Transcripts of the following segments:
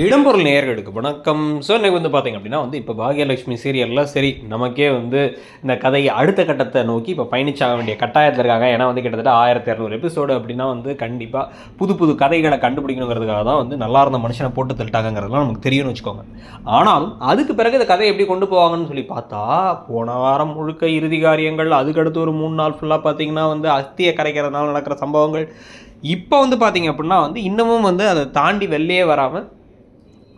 இடம்பொருள் நேயர்களுக்கு வணக்கம். ஸோ இன்னைக்கு வந்து பார்த்தீங்க அப்படின்னா வந்து இப்போ பாகியலட்சுமி சீரியல்லாம் சரி நமக்கே வந்து இந்த கதையை அடுத்த கட்டத்தை நோக்கி இப்போ பயணிச்சாக வேண்டிய கட்டாயத்தில் இருக்காங்க. ஏன்னா வந்து கிட்டத்தட்ட ஆயிரத்தி இரநூறு எபிசோடு அப்படின்னா வந்து கண்டிப்பாக புது புது கதைகளை கண்டுபிடிக்கணுங்கிறதுக்காக தான் வந்து நல்லா இருந்த மனுஷனை போட்டு தள்ளிட்டாங்கிறதுலாம் நமக்கு தெரியும்னு வச்சுக்கோங்க. ஆனாலும் அதுக்கு பிறகு இந்த கதையை எப்படி கொண்டு போவாங்கன்னு சொல்லி பார்த்தா போன வாரம் முழுக்க இறுதி காரியங்கள் அதுக்கடுத்து ஒரு மூணு நாள் ஃபுல்லாக பார்த்தீங்கன்னா வந்து அஸ்தியை கரைக்கிறதுனால நடக்கிற சம்பவங்கள். இப்போ வந்து பார்த்தீங்க அப்படின்னா வந்து இன்னமும் வந்து அதை தாண்டி வெளியே வராமல்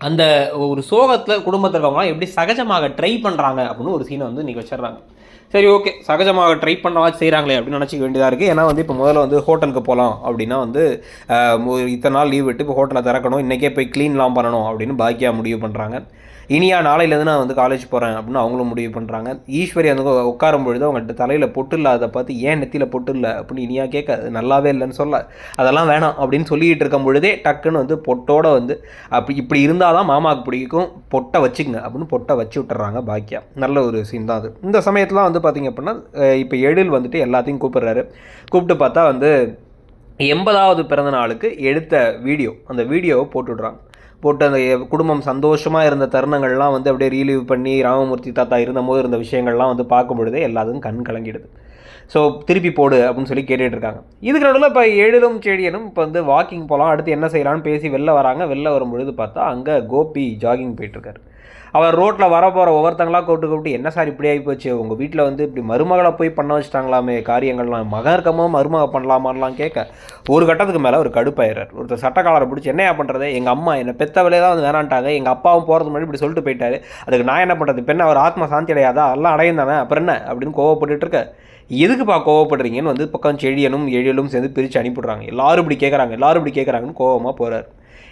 அந்த ஒரு சோகத்தில் குடும்பத்தில் இருக்கவங்களாம் எப்படி சகஜமாக ட்ரை பண்ணுறாங்க அப்படின்னு ஒரு சீனை வந்து இன்றைக்கி வச்சிடுறாங்க. சரி ஓகே சகஜமாக ட்ரை பண்ணவா செய்கிறாங்களே அப்படின்னு நினச்சிக்க வேண்டியதாக இருக்குது ஏன்னா வந்து இப்போ முதல்ல வந்து ஹோட்டலுக்கு போகலாம் அப்படின்னா வந்து இத்தனை நாள் லீவ் விட்டு இப்போ ஹோட்டலை திறக்கணும் இன்றைக்கே போய் க்ளீன்லாம் பண்ணணும் அப்படின்னு பாக்கியாக முடிவு பண்ணுறாங்க இனியா நாளையிலேருந்து நான் வந்து காலேஜ் போகிறேன் அப்படின்னு அவங்களும் முடிவு பண்ணுறாங்க ஈஸ்வரி அந்த உட்காரும் பொழுது அவங்கள்ட்ட தலையில் பொட்டு இல்லை அதை பார்த்து ஏன் நெத்தியில் பொட்டு இல்லை? அப்படின்னு இனியா கேட்க அது நல்லாவே இல்லைன்னு சொல்ல அதெல்லாம் வேணாம் அப்படின்னு சொல்லிக்கிட்டு இருக்கும் பொழுதே டக்குன்னு வந்து பொட்டோட வந்து அப்படி இப்படி இருந்தால் தான் மாமாவுக்கு பிடிக்கும். பொட்டை வச்சுக்கங்க அப்படின்னு பொட்டை வச்சு விட்டுறாங்க பாக்கியா. நல்ல ஒரு சீன் தான் அது. இந்த சமயத்தில் வந்து பார்த்திங்க அப்படின்னா இப்போ எழில் வந்துட்டு எல்லாத்தையும் கூப்பிட்றாரு. கூப்பிட்டு பார்த்தா வந்து எண்பதாவது பிறந்த நாளுக்கு எடுத்த வீடியோ அந்த வீடியோவை போட்டுவிட்றாங்க. போட்டு அந்த குடும்பம் சந்தோஷமாக இருந்த தருணங்கள்லாம் வந்து அப்படியே ரீலீவ் பண்ணி ராமமூர்த்தி தாத்தா இருந்தபோது இருந்த விஷயங்கள்லாம் வந்து பார்க்கும் பொழுதே எல்லாத்துக்கும் கண் கலங்கிடுது. ஸோ திருப்பி போடு அப்படின்னு சொல்லி கேட்டுகிட்டு இருக்காங்க. இதுக்கு நடுவில் இப்போ எழிலும் செடியனும் இப்போ வந்து வாக்கிங் போகலாம் அடுத்து என்ன செய்யலாம்னு பேசி வெளில வராங்க. வெளில வரும்பொழுது பார்த்தா அங்கே கோபி ஜாகிங் போயிட்டுருக்காரு அவர் ரோட்டில் வர போகிற ஒவ்வொருத்தங்களா கூப்பிட்டு கூப்பிட்டு என்ன சார் இப்படி ஆகி போச்சு உங்கள் வீட்டில் வந்து இப்படி மருமகளை போய் பண்ண வச்சுட்டாங்களாமே காரியங்கள்லாம். மகன் இருக்கமோ மருமக பண்ணலாமான்லாம் கேட்க ஒரு கட்டத்துக்கு மேலே ஒரு கடுப்பாயிடுறார் ஒருத்தர் சட்டக்காலரை பிடிச்சி என்னையா பண்ணுறது எங்கள் அம்மா என்னை பெத்தவளே தான் வந்து வேணான்ட்டாங்க. எங்கள் அப்பாவும் போகிறது முன்னாடி இப்படி சொல்லிட்டு போயிட்டாரு. அதுக்கு நான் என்ன பண்ணுறது பெண்ணை அவர் ஆத்மா சாந்தி அடையாதா? எல்லாம் அடையந்தானே அப்புறம் என்ன? அப்படின்னு கோவப்பட்டுட்டு இருக்க எதுக்குப்பா கோவப்படுறீங்கன்னு வந்து பக்கம் செழியனும் எழியலும் சேர்ந்து பிரித்து அனுப்பிடுறாங்க எல்லாரும் இப்படி கேட்குறாங்க எல்லாரும் இப்படி கேட்குறாங்கன்னு கோவமாக போகிறார்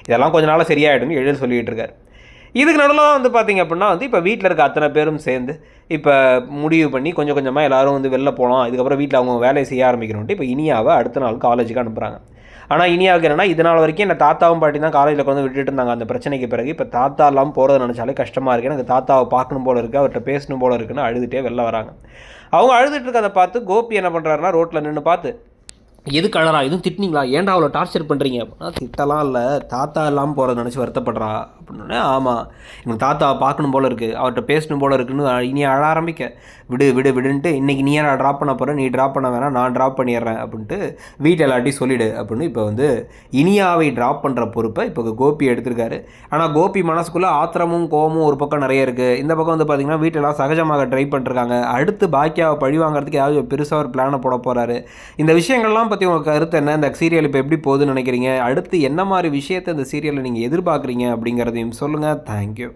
இதெல்லாம் கொஞ்ச நாளாக சரியாயிடும் எழில் சொல்லிகிட்டு இருக்காரு இதுக்கு நடுவில் வந்து பார்த்தீங்க அப்படின்னா வந்து இப்போ வீட்டில் இருக்க அத்தனை பேரும் சேர்ந்து இப்போ முடிவு பண்ணி கொஞ்சம் கொஞ்சமாக எல்லாரும் வந்து வெளில போகலாம் இதுக்கப்புறம் வீட்டில் அவங்க வேலையை செய்ய ஆரம்பிக்கணும்ட்டு இப்போ இனியாவை அடுத்த நாள் காலேஜுக்கு அனுப்புகிறாங்க ஆனால் இனியாவுக்கு என்னென்னா இது நாள் வரைக்கும் என்ன தாத்தாவும் பாட்டி தான் காலேஜில் கொண்டு விட்டுட்டு இருந்தாங்க. அந்த பிரச்சனைக்கு பிறகு இப்போ தாத்தா இல்லாமல் போகிறத நினச்சாலே கஷ்டமாக இருக்குது எனக்கு தாத்தாவை பார்க்கணும் போல இருக்குது அவர்கிட்ட பேசணும் போல இருக்குன்னு அழுதுகிட்டே வெளில வராங்க. அவங்க அழுதுட்டு இருக்கதை பார்த்து கோபி என்ன பண்ணுறாருன்னா ரோட்டில் நின்று பார்த்து எது கலரா எதுவும் திட்டினீங்களா? ஏன்டா அவ்வளோ டார்ச்சர் பண்ணுறீங்க அப்படின்னா திட்டலாம் இல்லை. தாத்தா இல்லாமல் போகிறத நினச்சி வருத்தப்படுறா. அப்படின்னே ஆமாம் எனக்கு தாத்தாவை பார்க்கணும் போல இருக்குது அவர்கிட்ட பேசணும் போல் இருக்குன்னு இனி அழ ஆரம்பிக்க. விடு விடு விடுன்ட்டு இன்றைக்கி நீ நான் ட்ராப் பண்ண போகிறேன் நீ ட்ராப் பண்ண வேணாம். நான் ட்ராப் பண்ணிடுறேன் அப்படின்ட்டு வீட்டில் எல்லாட்டையும் சொல்லிடு அப்படின்னு இப்போ வந்து இனியாவை ட்ராப் பண்ணுற பொறுப்பை இப்போ கோபி எடுத்திருக்காரு. ஆனால் கோபி மனசுக்குள்ளே ஆத்திரமும் கோபமும் ஒரு பக்கம் நிறைய இருக்குது இந்த பக்கம் வந்து பார்த்திங்கன்னா வீட்டெல்லாம் சகஜமாக ட்ரை பண்ணிருக்காங்க அடுத்து பாக்கியாவை பழி வாங்குறதுக்கு ஏதாவது ஒரு பெருசாக ஒரு பிளானை போட போகிறாரு இந்த விஷயங்கள்லாம் பற்றி உங்கள் கருத்து என்ன? இந்த சீரியல் இப்போ எப்படி போகுதுன்னு நினைக்கிறீங்க? அடுத்து என்ன மாதிரி விஷயத்தை இந்த சீரியலில் நீங்கள் எதிர்பார்க்குறீங்க அப்படிங்கிறதையும் சொல்லுங்கள் தேங்க்யூ